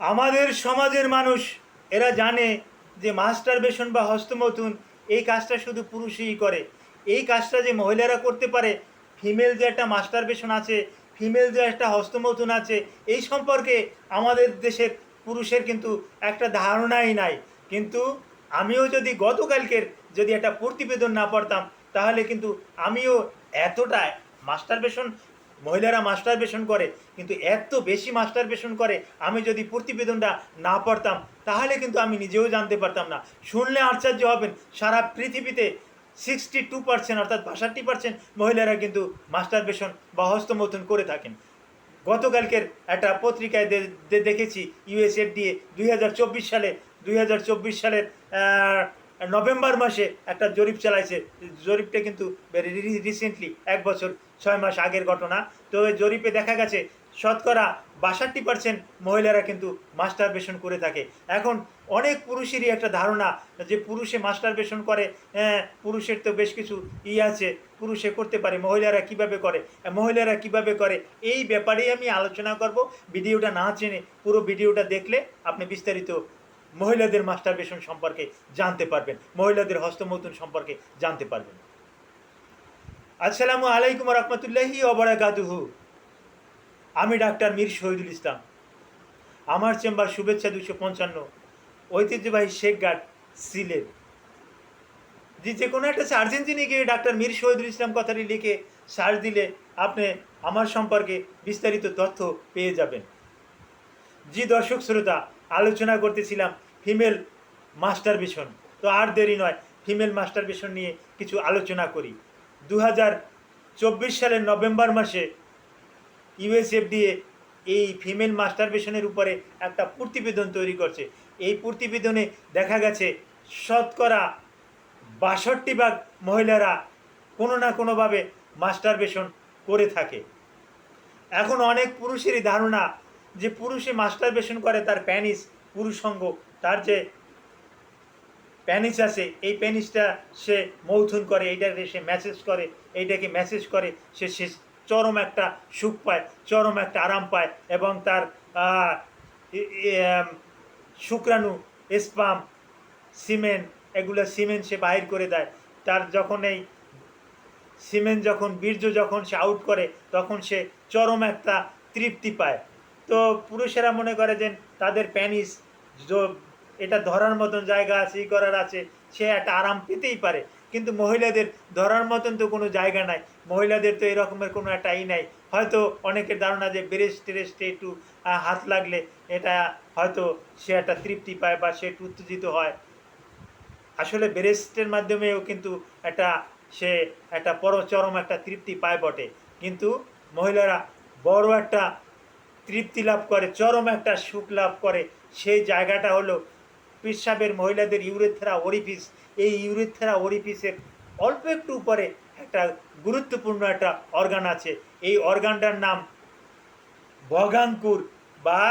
আমাদের সমাজের মানুষ, এরা জানে যে মাস্টার বেশন বা হস্তমৈথুন, এই কাজটা শুধু পুরুষই করে। এই কাজটা যে মহিলারা করতে পারে ফিমেল যে একটা মাস্টার বেশন আছে ফিমেল যে একটা হস্তমৈথুন আছে, এই সম্পর্কে আমাদের দেশের পুরুষের কিন্তু একটা ধারণাই নাই। কিন্তু আমিও যদি গতকালকের যদি একটা প্রতিবেদন না পড়তাম, তাহলে কিন্তু আমিও এতটা মাস্টার বেশন মহিলারা মাস্টার বেশন করে, কিন্তু এত বেশি মাস্টার বেশন করে, আমি যদি প্রতিবেদনটা না পড়তাম, তাহলে কিন্তু আমি নিজেও জানতে পারতাম না। শুনলে আশ্চর্য হবেন, সারা পৃথিবীতে সিক্সটি টু পার্সেন্ট অর্থাৎ বাষট্টি পার্সেন্ট মহিলারা কিন্তু মাস্টার বেশন বা হস্তমৈথুন করে থাকেন। গতকালকের একটা পত্রিকায় দেখেছি ইউএসএফডিএ দুই হাজার চব্বিশ সালে, দুই হাজার চব্বিশ সালের নভেম্বর মাসে একটা জরিপ চালাইছে। জরিপটা কিন্তু রিসেন্টলি এক বছর ছয় মাস আগের ঘটনা। তো ওই জরিপে দেখা গেছে শতকরা বাষট্টি পার্সেন্ট মহিলারা কিন্তু মাস্টার বেশন করে থাকে। এখন অনেক পুরুষেরই একটা ধারণা যে পুরুষে মাস্টার বেশন করে হ্যাঁ, পুরুষের তো বেশ কিছু ই আছে পুরুষে করতে পারে মহিলারা কীভাবে করে মহিলারা কীভাবে করে এই ব্যাপারেই আমি আলোচনা করব। ভিডিওটা না চেনে পুরো ভিডিওটা দেখলে আপনি বিস্তারিত মহিলাদের মাস্টার বেশন সম্পর্কে জানতে পারবেন। মহিলাদের হস্তমৈথুন সম্পর্কে জানতে পারবেন। আসসালামু আলাইকুম রহমতুল্লাহি অবরাকাতুহু আমি ডাক্তার মীর শহীদুল ইসলাম। আমার চেম্বার শুভেচ্ছা দুশো পঞ্চান্ন। ঐতিহ্যবাহী শেখ গার্ড সিলেট। যে যে কোনো একটা সার্চ ইঞ্জিনে গিয়ে ডাক্তার মীর শহীদুল ইসলাম কথাটি লিখে সার্চ দিলে আপনি আমার সম্পর্কে বিস্তারিত তথ্য পেয়ে যাবেন। জি, দর্শক, শ্রোতা আলোচনা করতেছিলাম ফিমেল মাস্টার বেশন তো আর দেরি নয় ফিমেল মাস্টার বেশন নিয়ে কিছু আলোচনা করি। দু হাজার চব্বিশ সালের নভেম্বর মাসে ইউএসএফডিএ এই ফিমেল মাস্টার বেশনের উপরে একটা প্রতিবেদন তৈরি করছে। এই প্রতিবেদনে দেখা গেছে, শতকরা বাষট্টি ভাগ মহিলারা কোনো না কোনোভাবে মাস্টার বেশন করে থাকে। এখন অনেক পুরুষেরই ধারণা যে পুরুষে মাস্টার বেশন করে, তার প্যানিস পুরুষঙ্গ, তার যে প্যানিস আছে, এই প্যানিসটা সে মৌথুন করে, এইটাকে সে মেসেজ করে, এইটাকে মেসেজ করে, সে সে চরম একটা সুখ পায়, চরম একটা আরাম পায় এবং তার শুক্রাণু, স্পাম, সিমেন্ট, এগুলো সিমেন্ট সে বাহির করে দেয়। তার যখন এই সিমেন্ট যখন, বীর্য যখন সে আউট করে, তখন সে চরম একটা তৃপ্তি পায়। তো পুরুষেরা মনে করে যে তাদের প্যানিস এটা ধরার মতন জায়গা আছে, ই করার আছে, সে একটা আরাম পেতেই পারে। কিন্তু মহিলাদের ধরার মতন তো কোনো জায়গা নাই। মহিলাদের তো এরকমের কোনো একটা ই নাই। হয়তো অনেকের ধারণা যে ব্রেস্ট টেরেস্টে একটু হাত লাগলে এটা হয়তো সে একটা তৃপ্তি পায় বা সে একটু উত্তেজিত হয়। আসলে ব্রেস্টের মাধ্যমেও কিন্তু একটা, সে একটা পর চরম একটা তৃপ্তি পায় বটে। কিন্তু মহিলারা বড় একটা তৃপ্তি লাভ করে, চরম একটা সুখ লাভ করে। সেই জায়গাটা হলো পেশাবের মহিলাদের ইউরেথেরা ওরিফিস এই ইউরেথেরা ওরিফিসের অল্প একটু উপরে একটা গুরুত্বপূর্ণ একটা অর্গান আছে। এই অর্গানটার নাম ভগাঙ্কুর বা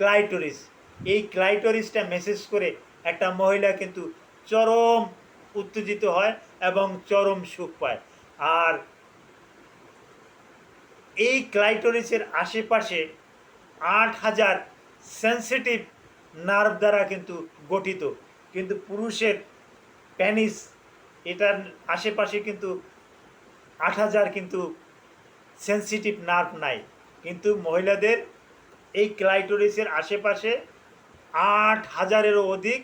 ক্লাইটোরিস। এই ক্লাইটোরিসটা মেসেজ করে একটা মহিলা কিন্তু চরম উত্তেজিত হয় এবং চরম সুখ পায়। আর এই ক্লাইটোরিসের আশেপাশে আট হাজার সেন্সিটিভ নার্ভ দ্বারা কিন্তু গঠিত। কিন্তু পুরুষের প্যানিস এটার আশেপাশে কিন্তু আট হাজার কিন্তু সেন্সিটিভ নার্ভ নাই। কিন্তু মহিলাদের এই ক্লাইটোরিসের আশেপাশে আট হাজারেরও অধিক,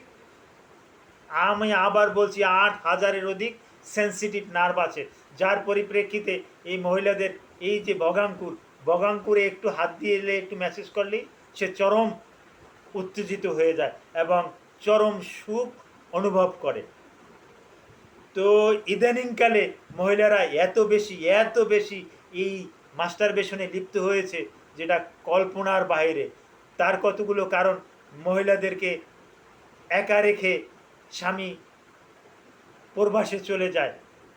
আমি আবার বলছি আট হাজারের অধিক সেন্সিটিভ নার্ভ আছে। যার পরিপ্রেক্ষিতে এই মহিলাদের এই যে বগাঙ্কুর বগাঙ্কুরে একটু হাত দিয়ে এলে একটু মেসেজ করলেই সে চরম উত্তেজিত হয়ে যায় এবং চরম সুখ অনুভব করে। তো ইদানিংকালে মহিলারা এত বেশি এত বেশি এই মাস্টার বেশনে লিপ্ত হয়েছে যেটা কল্পনার বাইরে তার কতগুলো কারণ মহিলাদেরকে একা রেখে স্বামী প্রবাসে চলে যায়।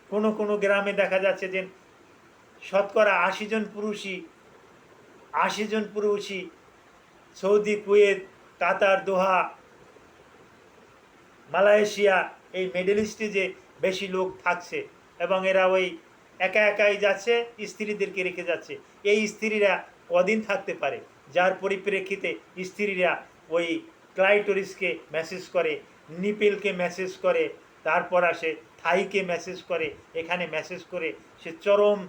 কোনো কোনো গ্রামে দেখা যাচ্ছে যে শতকরা আশি জন পুরুষই, আশি জন পুরুষই Saudi, Kuwait, Qatar, Doha, Malaysia এই মিডল ইস্টে যে বেশি লোক থাকছে এবং এরা ওই একা একাই যাচ্ছে, স্ত্রীদেরকে রেখে যাচ্ছে। এই স্ত্রীরা কদিন থাকতে পারে? যার পরিপ্রেক্ষিতে স্ত্রীরা ওই ক্লাইটোরিসকে মেসেজ করে, নিপেলকে মেসেজ করে, তারপর আসে থাইকে মেসেজ করে, এখানে মেসেজ করে, সে চরম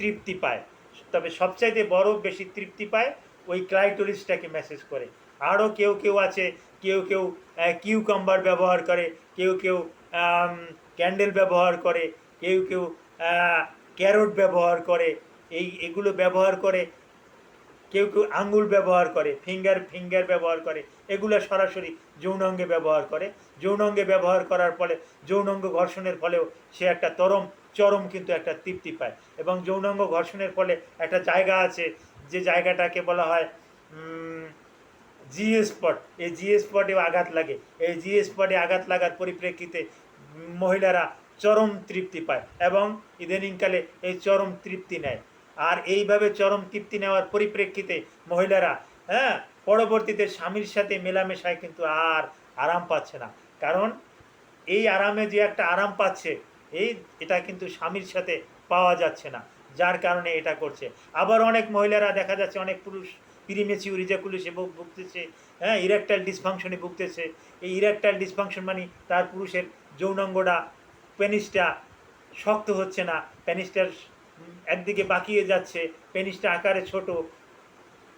তৃপ্তি পায়। তবে সবচাইতে বড় বেশি তৃপ্তি পায় ওই ক্লাইটোরিসটাকে মেসেজ করে। আরও কেউ কেউ আছে, কেউ কেউ কিউকাম্বার ব্যবহার করে, কেউ কেউ ক্যান্ডেল ব্যবহার করে, কেউ কেউ ক্যারট ব্যবহার করে, এই এগুলো ব্যবহার করে, কেউ কেউ আঙ্গুল ব্যবহার করে ফিঙ্গার ফিঙ্গার ব্যবহার করে, এগুলো সরাসরি যৌনাঙ্গে ব্যবহার করে। যৌনাঙ্গে ব্যবহার করার ফলে, যৌনাঙ্গ ঘর্ষণের ফলেও সে একটা তরম চরম কিন্তু একটা তৃপ্তি পায়। এবং যৌনাঙ্গ ঘর্ষণের ফলে একটা জায়গা আছে, যে জায়গাটাকে বলা হয় জি স্পট এই জি স্পটে আঘাত লাগে। এই জি স্পটে আঘাত লাগার পরিপ্রেক্ষিতে মহিলারা চরম তৃপ্তি পায় এবং ইদানিংকালে এই চরম তৃপ্তি নেয়। আর এইভাবে চরম তৃপ্তি নেওয়ার পরিপ্রেক্ষিতে মহিলারা হ্যাঁ পরবর্তীতে স্বামীর সাথে মেলামেশায় কিন্তু আর আরাম পাচ্ছে না। কারণ এই আরামে যে একটা আরাম পাচ্ছে এই এটা কিন্তু স্বামীর সাথে পাওয়া যাচ্ছে না, যার কারণে এটা করছে। আবার অনেক মহিলারা দেখা যাচ্ছে অনেক পুরুষ প্রিমেচিউর ইজাকুলেশে ভুগতেছে হ্যাঁ ইরেকটাইল ডিসফাংশনে ভুগতেছে। এই ইরেকটাইল ডিসফাংশন মানে তার পুরুষের যৌনাঙ্গটা পেনিসটা শক্ত হচ্ছে না পেনিসটার একদিকে বাকিয়ে যাচ্ছে পেনিসটা আকারে ছোট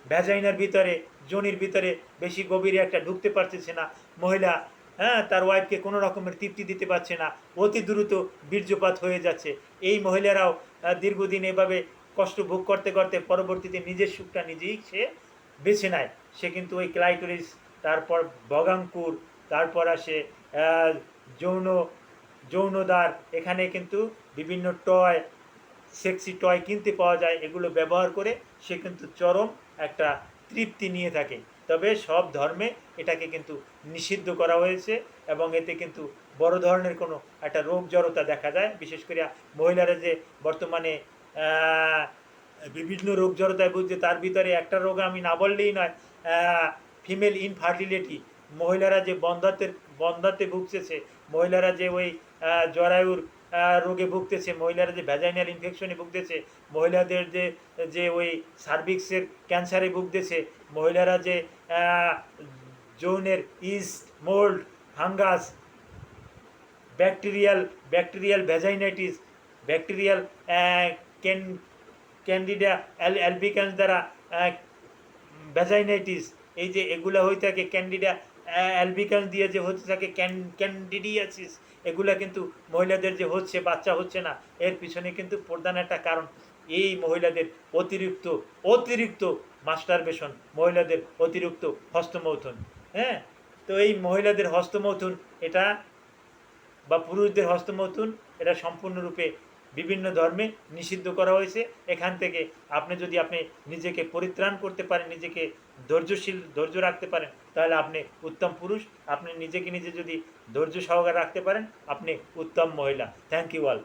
ভ্যাজাইনার ভিতরে, জনির ভিতরে বেশি গভীরে একটা ঢুকতে পারতেছে না। মহিলা হ্যাঁ তার ওয়াইফকে কোনো রকমের তৃপ্তি দিতে পারছে না। অতি দ্রুত বীর্যপাত হয়ে যাচ্ছে। এই মহিলারাও দীর্ঘদিন এভাবে কষ্ট ভোগ করতে করতে পরবর্তীতে নিজের সুখটা নিজেই সে বেছে নেয়। সে কিন্তু ওই ক্লাইটোরিস তারপর বগাঙ্কুর, তারপর আসে যৌন, যৌনদার, এখানে কিন্তু বিভিন্ন টয় সেক্সি টয় কিনতে পাওয়া যায়। এগুলো ব্যবহার করে সে কিন্তু চরম একটা তৃপ্তি নিয়ে থাকে। তবে সব ধর্মে এটাকে কিন্তু নিষিদ্ধ করা হয়েছে এবং এতে কিন্তু বড় ধরনের কোনো একটা রোগ জড়তা দেখা যায়। বিশেষ করে মহিলারা যে বর্তমানে বিভিন্ন রোগ জড়তায় বুঝছে তার ভিতরে একটা রোগ আমি না বললেই নয় ফিমেল ইনফার্টিলিটি মহিলারা যে বন্ধাত্বের, বন্ধাত্বে ভুগতেছে মহিলারা যে ওই জরায়ুর রোগে ভুগতেছে, মহিলারা যে ভ্যাজাইনাল ইনফেকশনে ভুগতেছে, মহিলাদের যে যে ওই সার্ভিক্সের ক্যান্সারে ভুগতেছে, মহিলারা যে যৌনের yeast mould fungus bacterial bacterial vaginitis bacterial can candida al albicans দ্বারা ভ্যাজাইনাইটিস এই যে এগুলো হয়ে থাকে ক্যান্ডিডা অ্যালবিকান্স দিয়ে যে হতে থাকে ক্যান ক্যান্ডিডিয়াসিস এগুলা কিন্তু মহিলাদের যে হচ্ছে বাচ্চা হচ্ছে না, এর পিছনে কিন্তু প্রধান একটা কারণ। এই মহিলাদের অতিরিক্ত অতিরিক্ত মাস্টারবেশন মহিলাদের অতিরিক্ত হস্তমৈথুন হ্যাঁ? তো এই মহিলাদের হস্তমৈথুন, এটা বা পুরুষদের হস্তমৈথুন, এটা সম্পূর্ণরূপে বিভিন্ন ধর্মে নিষিদ্ধ করা হয়েছে। এখান থেকে আপনি যদি আপনি নিজেকে পরিত্রাণ করতে পারেন, নিজেকে ধৈর্যশীল, ধৈর্য রাখতে পারেন তাহলে আপনি উত্তম পুরুষ, আপনি নিজেকে নিজে যদি ধৈর্য সহকারে রাখতে পারেন, আপনি উত্তম মহিলা। Thank you all